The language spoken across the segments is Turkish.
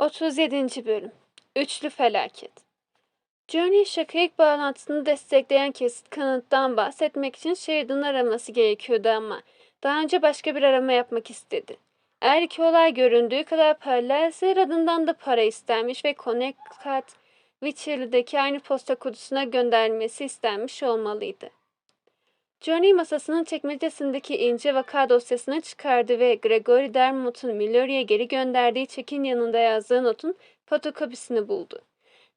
37. Bölüm Üçlü Felaket Johnny şakayık bağlantısını destekleyen kesit kanıttan bahsetmek için Sheridan'ı araması gerekiyordu ama daha önce başka bir arama yapmak istedi. Eğer iki olay göründüğü kadar paralelse Radın'dan da para istenmiş ve Connecticut Witcherly'deki aynı posta kutusuna gönderilmesi istenmiş olmalıydı. Johnny masasının çekmecesindeki ince vaka dosyasını çıkardı ve Gregory Dermott'un Millory'e geri gönderdiği çekin yanında yazdığı notun fotokopisini buldu.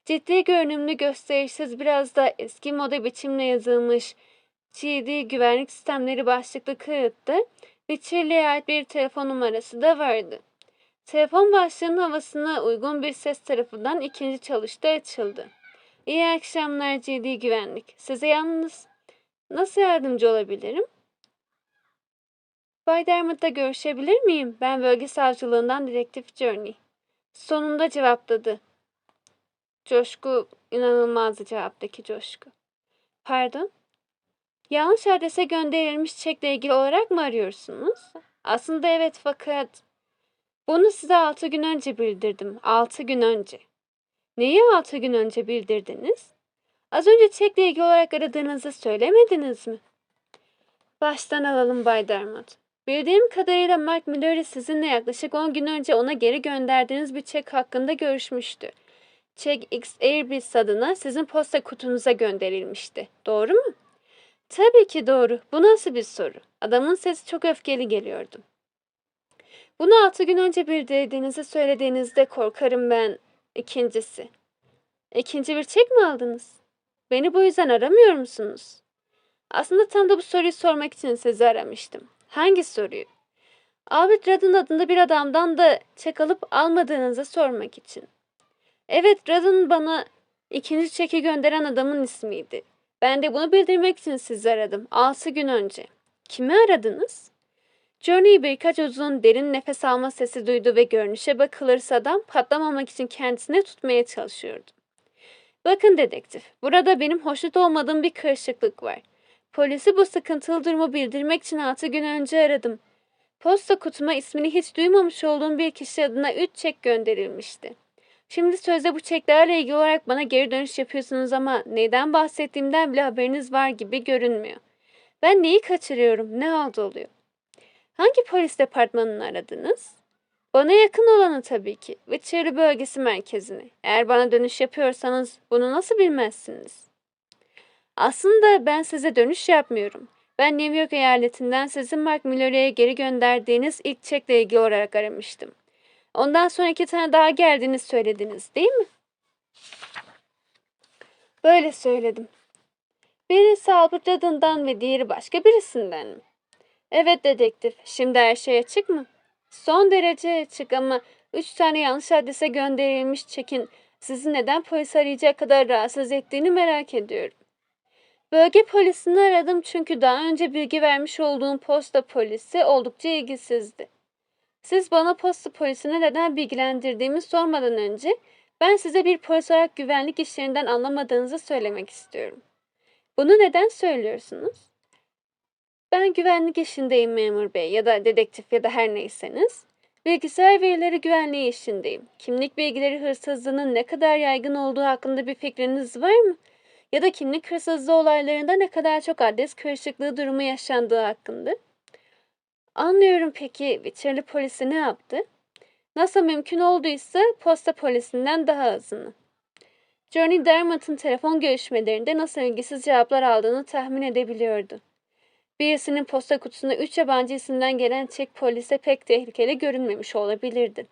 Ciddi görünümlü gösterişsiz biraz da eski moda biçimle yazılmış GD güvenlik sistemleri başlıklı kağıtta Witcherly'e ait bir telefon numarası da vardı. Telefon başlığının havasına uygun bir ses tarafından ikinci çalışta açıldı. İyi akşamlar GD güvenlik. Size yalnız Nasıl yardımcı olabilirim? Bay Dermot'la görüşebilir miyim? Ben bölge savcılığından dedektif Journey. Sonunda cevapladı. Coşku inanılmazdı cevaptaki coşku. Pardon? Yanlış adrese gönderilmiş çekle ilgili olarak mı arıyorsunuz? Aslında evet fakat bunu size altı gün önce bildirdim. Altı gün önce. Neyi altı gün önce bildirdiniz? Az önce çekle ilgili olarak aradığınızı söylemediniz mi? Baştan alalım Bay Dermot. Bildiğim kadarıyla Mark Millery sizinle yaklaşık 10 gün önce ona geri gönderdiğiniz bir çek hakkında görüşmüştü. Çek X Airbus adına sizin posta kutunuza gönderilmişti. Doğru mu? Tabii ki doğru. Bu nasıl bir soru? Adamın sesi çok öfkeli geliyordu. Bunu 6 gün önce bildirdiğinizi söylediğinizde korkarım ben. İkincisi. İkinci bir çek mi aldınız? Beni bu yüzden aramıyor musunuz? Aslında tam da bu soruyu sormak için sizi aramıştım. Hangi soruyu? Albert Radın adında bir adamdan da çek alıp almadığınızı sormak için. Evet, Radın bana ikinci çeki gönderen adamın ismiydi. Ben de bunu bildirmek için sizi aradım. Altı gün önce. Kimi aradınız? Johnny birkaç uzun derin nefes alma sesi duydu ve görünüşe bakılırsa adam patlamamak için kendisini tutmaya çalışıyordu. Bakın dedektif, burada benim hoşnut olmadığım bir karışıklık var. Polisi bu sıkıntılı durumu bildirmek için altı gün önce aradım. Posta kutuma ismini hiç duymamış olduğum bir kişi adına üç çek gönderilmişti. Şimdi sözde bu çeklerle ilgili olarak bana geri dönüş yapıyorsunuz ama neyden bahsettiğimden bile haberiniz var gibi görünmüyor. Ben neyi kaçırıyorum, ne halde oluyor? Hangi polis departmanını aradınız? Bana yakın olanı tabii ki ve bölgesi merkezini. Eğer bana dönüş yapıyorsanız bunu nasıl bilmezsiniz? Aslında ben size dönüş yapmıyorum. Ben New York eyaletinden sizin Mark Miller'e geri gönderdiğiniz ilk çekle ilgili olarak aramıştım. Ondan sonra iki tane daha geldiğini söylediniz değil mi? Böyle söyledim. Birisi Albert Adından ve diğeri başka birisinden mi? Evet dedektif. Şimdi her şey açık mı? Son derece açık ama üç tane yanlış adrese gönderilmiş çekin sizi neden polis arayacak kadar rahatsız ettiğini merak ediyorum. Bölge polisini aradım çünkü daha önce bilgi vermiş olduğum posta polisi oldukça ilgisizdi. Siz bana posta polisine neden bilgilendirdiğimi sormadan önce ben size bir polis olarak güvenlik işlerinden anlamadığınızı söylemek istiyorum. Bunu neden söylüyorsunuz? Ben güvenlik işindeyim memur bey ya da dedektif ya da her neyseniz. Bilgisayar verileri güvenliği işindeyim. Kimlik bilgileri hırsızlığının ne kadar yaygın olduğu hakkında bir fikriniz var mı? Ya da kimlik hırsızlığı olaylarında ne kadar çok adres karışıklığı durumu yaşandığı hakkında? Anlıyorum peki Witcherly polisi ne yaptı? Nasıl mümkün olduysa posta polisinden daha azını. Johnny Dermott'un telefon görüşmelerinde nasıl ilgisiz cevaplar aldığını tahmin edebiliyordu. Birisinin posta kutusuna üç yabancı isimden gelen çek polise pek tehlikeli görünmemiş olabilirdi.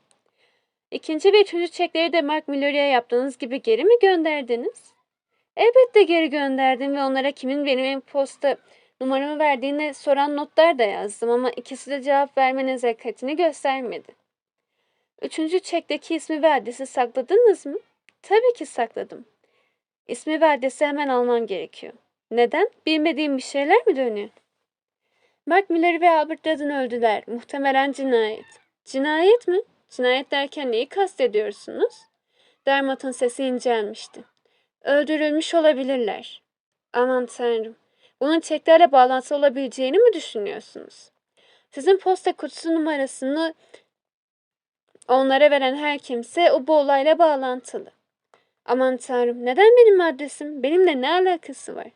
İkinci ve üçüncü çekleri de Mark Millery'e yaptığınız gibi geri mi gönderdiniz? Elbette geri gönderdim ve onlara kimin benim posta numaramı verdiğini soran notlar da yazdım ama ikisi de cevap verme nezaketini göstermedi. Üçüncü çekteki ismi ve adresi sakladınız mı? Tabii ki sakladım. İsmi ve adresi hemen almam gerekiyor. Neden? Bilmediğim bir şeyler mi dönüyor? Mark Miller ve Albert Dudden öldüler. Muhtemelen cinayet. Cinayet mi? Cinayet derken neyi kastediyorsunuz? Dermot'un sesi incelmişti. Öldürülmüş olabilirler. Aman tanrım. Bunun çeklerle bağlantılı olabileceğini mi düşünüyorsunuz? Sizin posta kutusu numarasını Onlara veren her kimse o bu olayla bağlantılı. Aman tanrım neden benim adresim? Benimle ne alakası var?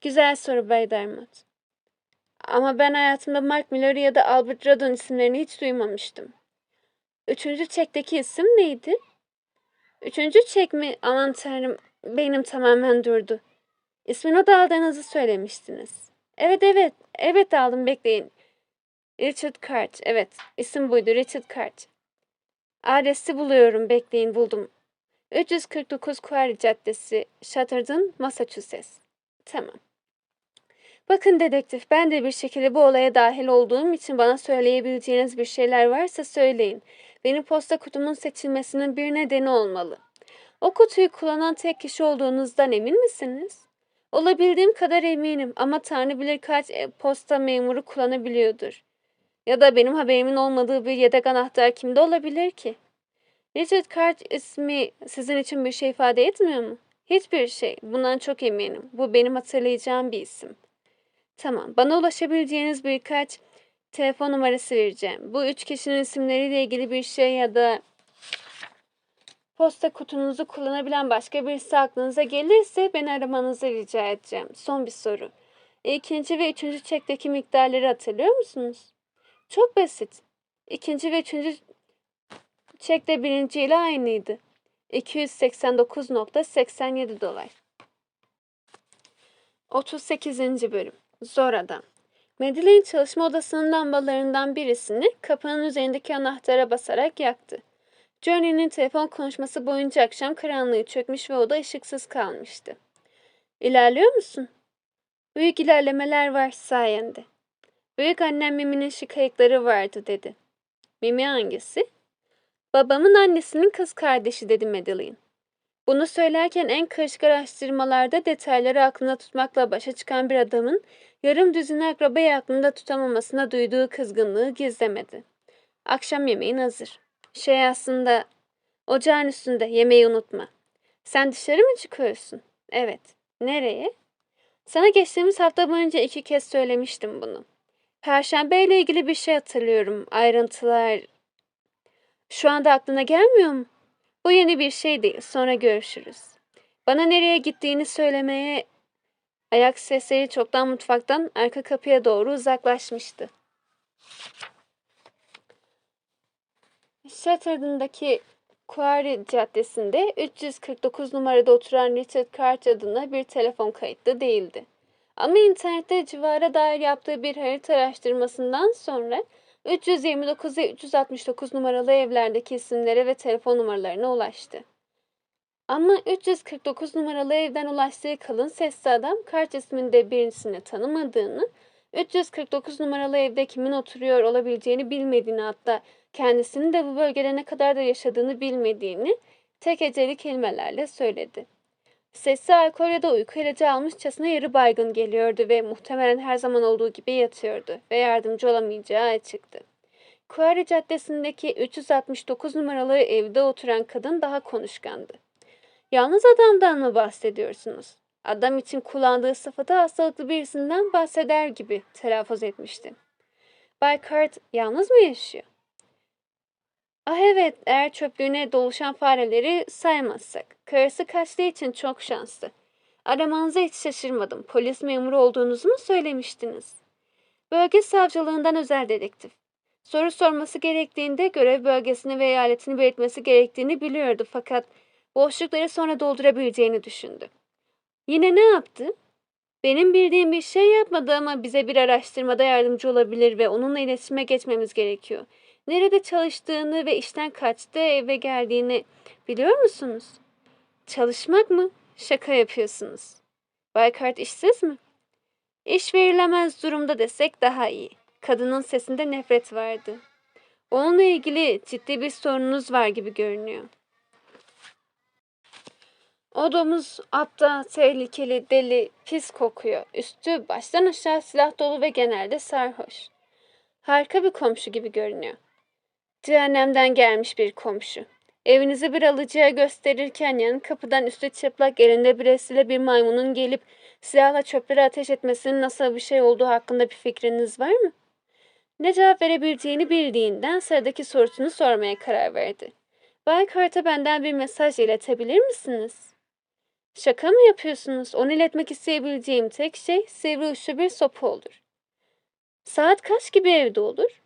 Güzel soru Bay Dermot. Ama ben hayatımda Mark Miller ya da Albert Radon isimlerini hiç duymamıştım. Üçüncü çekteki isim neydi? Üçüncü çek mi? Aman tanrım beynim tamamen durdu. İsmini da aldığınızı söylemiştiniz. Evet evet. Evet aldım bekleyin. Richard Kart. Evet isim buydu Richard Kart. Adresi buluyorum bekleyin buldum. 349 Quarry Caddesi, Chatterton, Massachusetts. Tamam. Bakın dedektif, ben de bir şekilde bu olaya dahil olduğum için bana söyleyebileceğiniz bir şeyler varsa söyleyin. Benim posta kutumun seçilmesinin bir nedeni olmalı. O kutuyu kullanan tek kişi olduğunuzdan emin misiniz? Olabildiğim kadar eminim ama Tanrı bilir kaç e, posta memuru kullanabiliyordur. Ya da benim haberimin olmadığı bir yedek anahtar kimde olabilir ki? Richard Card ismi sizin için bir şey ifade etmiyor mu? Hiçbir şey. Bundan çok eminim. Bu benim hatırlayacağım bir isim. Tamam. Bana ulaşabileceğiniz birkaç telefon numarası vereceğim. Bu üç kişinin isimleriyle ilgili bir şey ya da posta kutunuzu kullanabilen başka birisi aklınıza gelirse beni aramanızı rica edeceğim. Son bir soru. İkinci ve üçüncü çekteki miktarları hatırlıyor musunuz? Çok basit. İkinci ve üçüncü çek de birinciyle aynıydı. 289.87 dolar. 38. bölüm. Zor adam. Madeleine çalışma odasının lambalarından birisini kapının üzerindeki anahtara basarak yaktı. Journey'nin telefon konuşması boyunca akşam karanlığı çökmüş ve oda ışıksız kalmıştı. İlerliyor musun? Büyük ilerlemeler var sayende. Büyük annem Mimi'nin şık vardı dedi. Mimi hangisi? Babamın annesinin kız kardeşi dedi Madeline. Bunu söylerken en karışık araştırmalarda detayları aklında tutmakla başa çıkan bir adamın yarım düzine akrabayı aklında tutamamasına duyduğu kızgınlığı gizlemedi. Akşam yemeğin hazır. Şey aslında ocağın üstünde yemeği unutma. Sen dışarı mı çıkıyorsun? Evet. Nereye? Sana geçtiğimiz hafta boyunca iki kez söylemiştim bunu. Perşembe ile ilgili bir şey hatırlıyorum. Ayrıntılar şu anda aklına gelmiyor mu? Bu yeni bir şey değil. Sonra görüşürüz. Bana nereye gittiğini söylemeye ayak sesleri çoktan mutfaktan arka kapıya doğru uzaklaşmıştı. Shatterton'daki Quarry Caddesi'nde 349 numarada oturan Richard Cart adına bir telefon kayıtlı değildi. Ama internette civara dair yaptığı bir harita araştırmasından sonra 329 ve 369 numaralı evlerdeki isimlere ve telefon numaralarına ulaştı. Ama 349 numaralı evden ulaştığı kalın sesli adam kart isminde birisini tanımadığını, 349 numaralı evde kimin oturuyor olabileceğini bilmediğini hatta kendisinin de bu bölgede ne kadar da yaşadığını bilmediğini tek eceli kelimelerle söyledi. Sesi alkol ya da uyku ilacı almışçasına yarı baygın geliyordu ve muhtemelen her zaman olduğu gibi yatıyordu ve yardımcı olamayacağı açıktı. Kuari Caddesi'ndeki 369 numaralı evde oturan kadın daha konuşkandı. Yalnız adamdan mı bahsediyorsunuz? Adam için kullandığı sıfatı hastalıklı birisinden bahseder gibi telaffuz etmişti. Bay Cart yalnız mı yaşıyor? Ah evet, eğer çöplüğüne doluşan fareleri saymazsak. Karısı kaçtığı için çok şanslı. Aramanıza hiç şaşırmadım. Polis memuru olduğunuzu mu söylemiştiniz? Bölge savcılığından özel dedektif. Soru sorması gerektiğinde görev bölgesini ve eyaletini belirtmesi gerektiğini biliyordu fakat boşlukları sonra doldurabileceğini düşündü. Yine ne yaptı? Benim bildiğim bir şey yapmadı ama bize bir araştırmada yardımcı olabilir ve onunla iletişime geçmemiz gerekiyor. Nerede çalıştığını ve işten kaçta eve geldiğini biliyor musunuz? Çalışmak mı? Şaka yapıyorsunuz. Baykart işsiz mi? İş verilemez durumda desek daha iyi. Kadının sesinde nefret vardı. Onunla ilgili ciddi bir sorununuz var gibi görünüyor. O domuz tehlikeli, deli, pis kokuyor. Üstü baştan aşağı silah dolu ve genelde sarhoş. Harika bir komşu gibi görünüyor. Cehennemden gelmiş bir komşu. Evinizi bir alıcıya gösterirken yan kapıdan üstü çıplak elinde biresiyle bir maymunun gelip silahla çöpleri ateş etmesinin nasıl bir şey olduğu hakkında bir fikriniz var mı? Ne cevap verebileceğini bildiğinden sıradaki sorusunu sormaya karar verdi. Bay Cart'a benden bir mesaj iletebilir misiniz? Şaka mı yapıyorsunuz? Onu iletmek isteyebileceğim tek şey sivri uçlu bir sopa olur. Saat kaç gibi evde olur?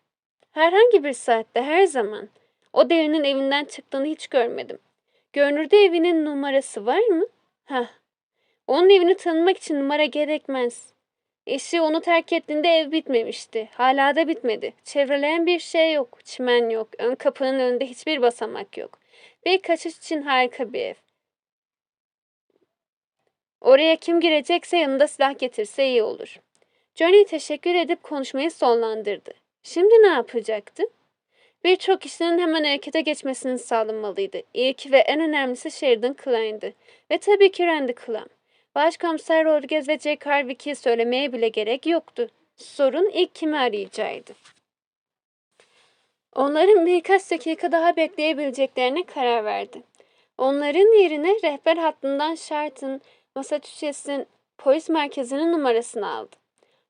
Herhangi bir saatte her zaman. O delinin evinden çıktığını hiç görmedim. Görünürde evinin numarası var mı? Hah. Onun evini tanımak için numara gerekmez. Eşi onu terk ettiğinde ev bitmemişti. Hala da bitmedi. Çevreleyen bir şey yok. Çimen yok. Ön kapının önünde hiçbir basamak yok. Bir kaçış için harika bir ev. Oraya kim girecekse yanında silah getirse iyi olur. Johnny teşekkür edip konuşmayı sonlandırdı. Şimdi ne yapacaktı? Birçok kişinin hemen harekete geçmesini sağlamalıydı. İlk ve en önemlisi Sheridan Klein'di. Ve tabii ki Randy Klein. Başkomiser Rodriguez ve Jack Harvick'i söylemeye bile gerek yoktu. Sorun ilk kimi arayacağıydı. Onların birkaç dakika daha bekleyebileceklerine karar verdi. Onların yerine rehber hattından Sharton, Massachusetts'in polis merkezinin numarasını aldı.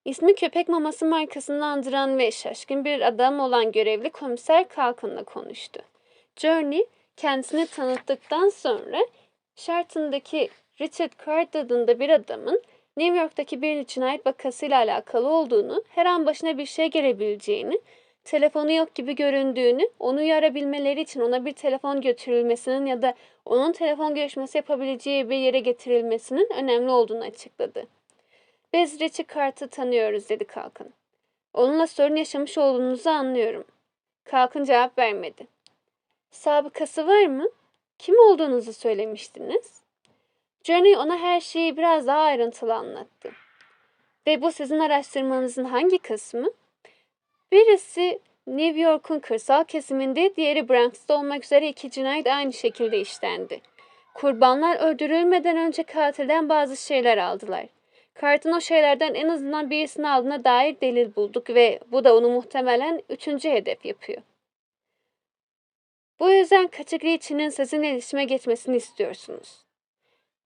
İsmi köpek maması markasını andıran ve şaşkın bir adam olan görevli komiser Kalkın'la konuştu. Journey kendisini tanıttıktan sonra Sharton'daki Richard Card adında bir adamın New York'taki bir cinayet vakasıyla alakalı olduğunu, her an başına bir şey gelebileceğini, telefonu yok gibi göründüğünü, onu uyarabilmeleri için ona bir telefon götürülmesinin ya da onun telefon görüşmesi yapabileceği bir yere getirilmesinin önemli olduğunu açıkladı. Richard Cart'ı tanıyoruz dedi Kalkın. Onunla sorun yaşamış olduğunuzu anlıyorum. Kalkın cevap vermedi. Sabıkası var mı? Kim olduğunuzu söylemiştiniz? Johnny ona her şeyi biraz daha ayrıntılı anlattı. Ve bu sizin araştırmanızın hangi kısmı? Birisi New York'un kırsal kesiminde, diğeri Bronx'ta olmak üzere iki cinayet aynı şekilde işlendi. Kurbanlar öldürülmeden önce katilden bazı şeyler aldılar. Kartın o şeylerden en azından birisini aldığına dair delil bulduk ve bu da onu muhtemelen üçüncü hedef yapıyor. Bu yüzden kaçak içinin sizinle iletişime geçmesini istiyorsunuz.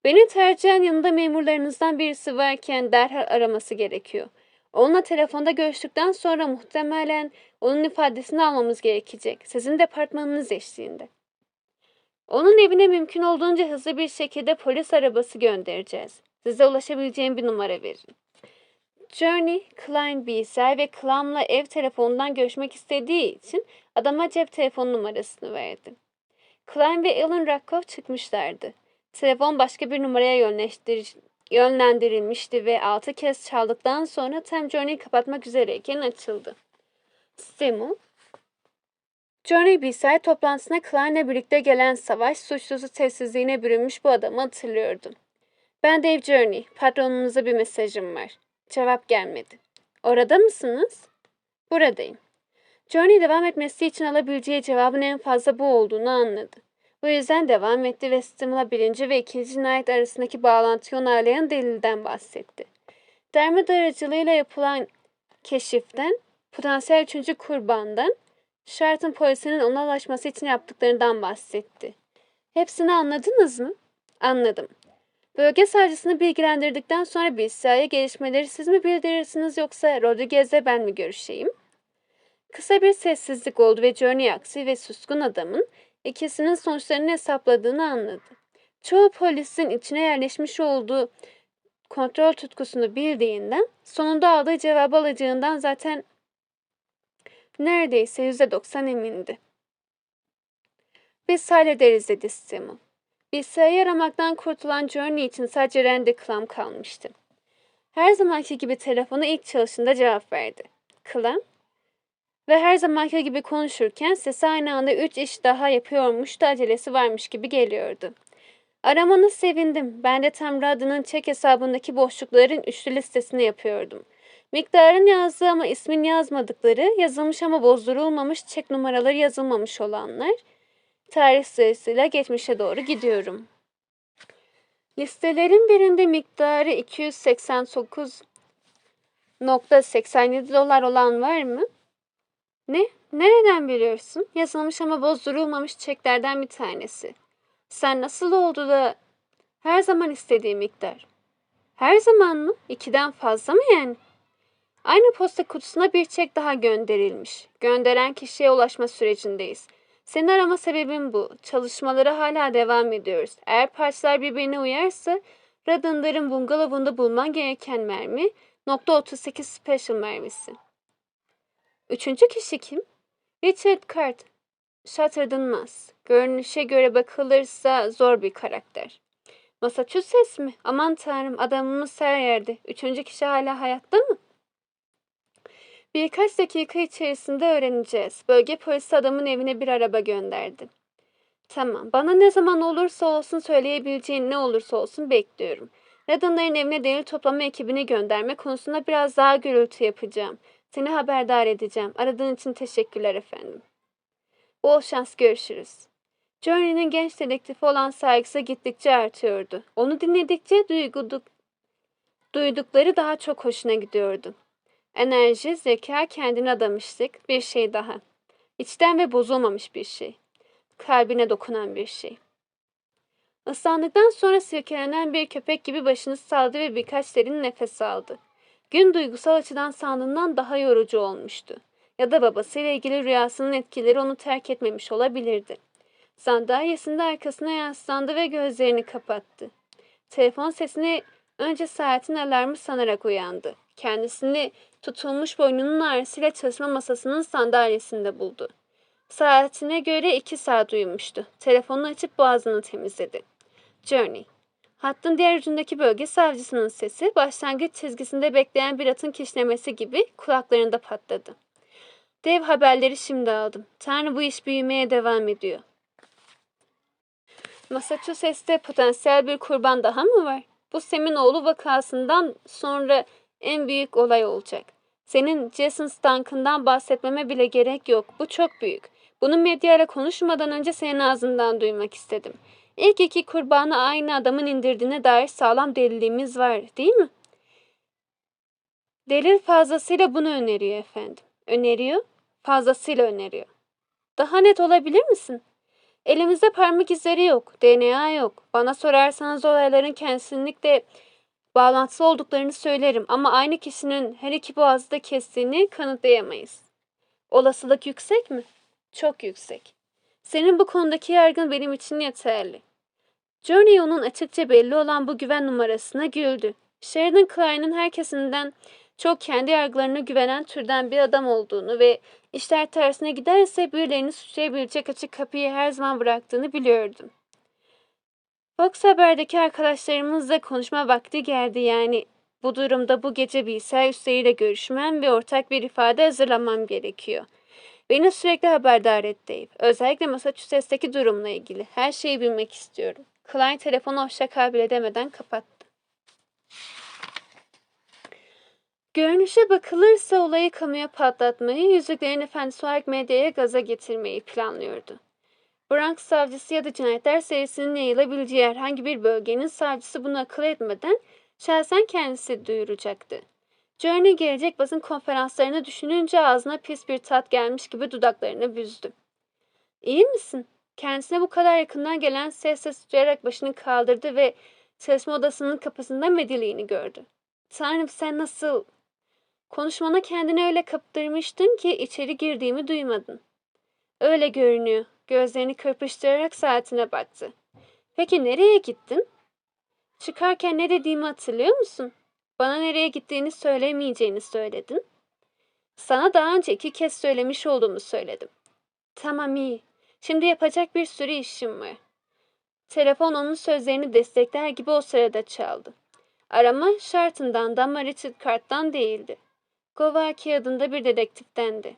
Beni tercihen yanında memurlarınızdan birisi varken derhal araması gerekiyor. Onunla telefonda görüştükten sonra muhtemelen onun ifadesini almamız gerekecek. Sizin departmanınız eşliğinde. Onun evine mümkün olduğunca hızlı bir şekilde polis arabası göndereceğiz. Size ulaşabileceğim bir numara verin. Journey, Klein bilgisayar ve Klam'la ev telefonundan görüşmek istediği için adama cep telefon numarasını verdi. Klein ve Alan Rakoff çıkmışlardı. Telefon başka bir numaraya yönlendirilmişti ve altı kez çaldıktan sonra tam Journey'i kapatmak üzereyken açıldı. Seymour, Johnny bilgisayar toplantısına Klein'le birlikte gelen savaş suçlusu sessizliğine bürünmüş bu adamı hatırlıyordu. Ben Dave Journey, patronunuza bir mesajım var. Cevap gelmedi. Orada mısınız? Buradayım. Journey devam etmesi için alabileceği cevabın en fazla bu olduğunu anladı. Bu yüzden devam etti ve Stimul'a birinci ve ikinci cinayet arasındaki bağlantıyı onaylayan delilden bahsetti. Dermot aracılığıyla yapılan keşiften, potansiyel üçüncü kurbandan, Sharton polisinin ona ulaşması için yaptıklarından bahsetti. Hepsini anladınız mı? Anladım. Bölge savcısını bilgilendirdikten sonra bilgisayara gelişmeleri siz mi bildirirsiniz yoksa Rodriguez'le ben mi görüşeyim? Kısa bir sessizlik oldu ve Johnny aksi ve suskun adamın ikisinin sonuçlarını hesapladığını anladı. Çoğu polisin içine yerleşmiş olduğu kontrol tutkusunu bildiğinden, sonunda aldığı cevabı alacağından zaten neredeyse %90 emindi. Biz hallederiz dedi Simon. Bilgisayarı aramaktan kurtulan Journey için sadece Randy Clam kalmıştı. Her zamanki gibi telefonu ilk çalışında cevap verdi. Clam ve her zamanki gibi konuşurken sesi aynı anda üç iş daha yapıyormuş da acelesi varmış gibi geliyordu. Aramanı sevindim. Ben de tam adının çek hesabındaki boşlukların üçlü listesini yapıyordum. Miktarın yazdığı ama ismin yazmadıkları, yazılmış ama bozdurulmamış çek numaraları yazılmamış olanlar, tarih sırasıyla geçmişe doğru gidiyorum. Listelerin birinde miktarı 289.87 dolar olan var mı? Ne? Nereden biliyorsun? Yazılmış ama bozdurulmamış çeklerden bir tanesi. Sen nasıl oldu da her zaman istediği miktar? Her zaman mı? İkiden fazla mı yani? Aynı posta kutusuna bir çek daha gönderilmiş. Gönderen kişiye ulaşma sürecindeyiz. Seni arama sebebim bu. Çalışmalara hala devam ediyoruz. Eğer parçalar birbirine uyarsa Radındar'ın bungalovunda bulman gereken mermi nokta 38 special mermisi. Üçüncü kişi kim? Richard Card. Shatter'dan Mas. Görünüşe göre bakılırsa zor bir karakter. Massachusetts mi? Aman tanrım adamımız her yerde. Üçüncü kişi hala hayatta mı? Birkaç dakika içerisinde öğreneceğiz. Bölge polisi adamın evine bir araba gönderdi. Tamam. Bana ne zaman olursa olsun söyleyebileceğin ne olursa olsun bekliyorum. Radınların evine delil toplama ekibini gönderme konusunda biraz daha gürültü yapacağım. Seni haberdar edeceğim. Aradığın için teşekkürler efendim. Bol şans görüşürüz. Journey'nin genç dedektifi olan saygısı gittikçe artıyordu. Onu dinledikçe duyguduk, duydukları daha çok hoşuna gidiyordu. Enerji, zeka, kendine adamışlık, bir şey daha. İçten ve bozulmamış bir şey. Kalbine dokunan bir şey. Islandıktan sonra silkelenen bir köpek gibi başını saldı ve birkaç derin nefes aldı. Gün duygusal açıdan sandığından daha yorucu olmuştu. Ya da babasıyla ilgili rüyasının etkileri onu terk etmemiş olabilirdi. Sandalyesinde arkasına yaslandı ve gözlerini kapattı. Telefon sesini önce saatin alarmı sanarak uyandı. Kendisini tutulmuş boynunun ağrısıyla çalışma masasının sandalyesinde buldu. Saatine göre iki saat uyumuştu. Telefonunu açıp boğazını temizledi. Journey. Hattın diğer ucundaki bölge savcısının sesi başlangıç çizgisinde bekleyen bir atın kişnemesi gibi kulaklarında patladı. Dev haberleri şimdi aldım. Tanrı bu iş büyümeye devam ediyor. Massachusetts'te potansiyel bir kurban daha mı var? Bu Seminoğlu vakasından sonra en büyük olay olacak. Senin Jason Stank'ından bahsetmeme bile gerek yok. Bu çok büyük. Bunu medyayla konuşmadan önce senin ağzından duymak istedim. İlk iki kurbanı aynı adamın indirdiğine dair sağlam delilimiz var, değil mi? Delil fazlasıyla bunu öneriyor efendim. Öneriyor, fazlasıyla öneriyor. Daha net olabilir misin? Elimizde parmak izleri yok, DNA yok. Bana sorarsanız olayların kesinlikle bağlantısı olduklarını söylerim ama aynı kişinin her iki boğazı da kestiğini kanıtlayamayız. Olasılık yüksek mi? Çok yüksek. Senin bu konudaki yargın benim için yeterli. Journey onun açıkça belli olan bu güven numarasına güldü. Sheridan Klein'in herkesinden çok kendi yargılarına güvenen türden bir adam olduğunu ve işler tersine giderse birilerini suçlayabilecek açık kapıyı her zaman bıraktığını biliyordum. Fox Haber'deki arkadaşlarımızla konuşma vakti geldi yani. Bu durumda bu gece bilgisayar üstleriyle görüşmem ve ortak bir ifade hazırlamam gerekiyor. Beni sürekli haberdar et Dave. Özellikle Massachusetts'teki durumla ilgili. Her şeyi bilmek istiyorum. Klein telefonu hoşça kal bile demeden kapattı. Görünüşe bakılırsa olayı kamuya patlatmayı, Yüzüklerin Efendisi olarak medyaya gaza getirmeyi planlıyordu. Bronx savcısı ya da cinayetler serisinin yayılabileceği herhangi bir bölgenin savcısı bunu akıl etmeden şahsen kendisi duyuracaktı. Journey gelecek basın konferanslarını düşününce ağzına pis bir tat gelmiş gibi dudaklarını büzdü. İyi misin? Kendisine bu kadar yakından gelen sesle sıçrayarak başını kaldırdı ve çalışma odasının kapısında Medili'ni gördü. Tanrım sen nasıl... Konuşmana kendini öyle kaptırmıştın ki içeri girdiğimi duymadın. Öyle görünüyor. Gözlerini kırpıştırarak saatine baktı. Peki nereye gittin? Çıkarken ne dediğimi hatırlıyor musun? Bana nereye gittiğini söylemeyeceğini söyledin. Sana daha önce iki kez söylemiş olduğumu söyledim. Tamam iyi. Şimdi yapacak bir sürü işim var. Telefon onun sözlerini destekler gibi o sırada çaldı. Arama şartından da ama Richard Cart'tan değildi. Govaki adında bir dedektiftendi.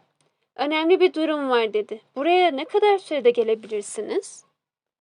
Önemli bir durum var dedi. Buraya ne kadar sürede gelebilirsiniz?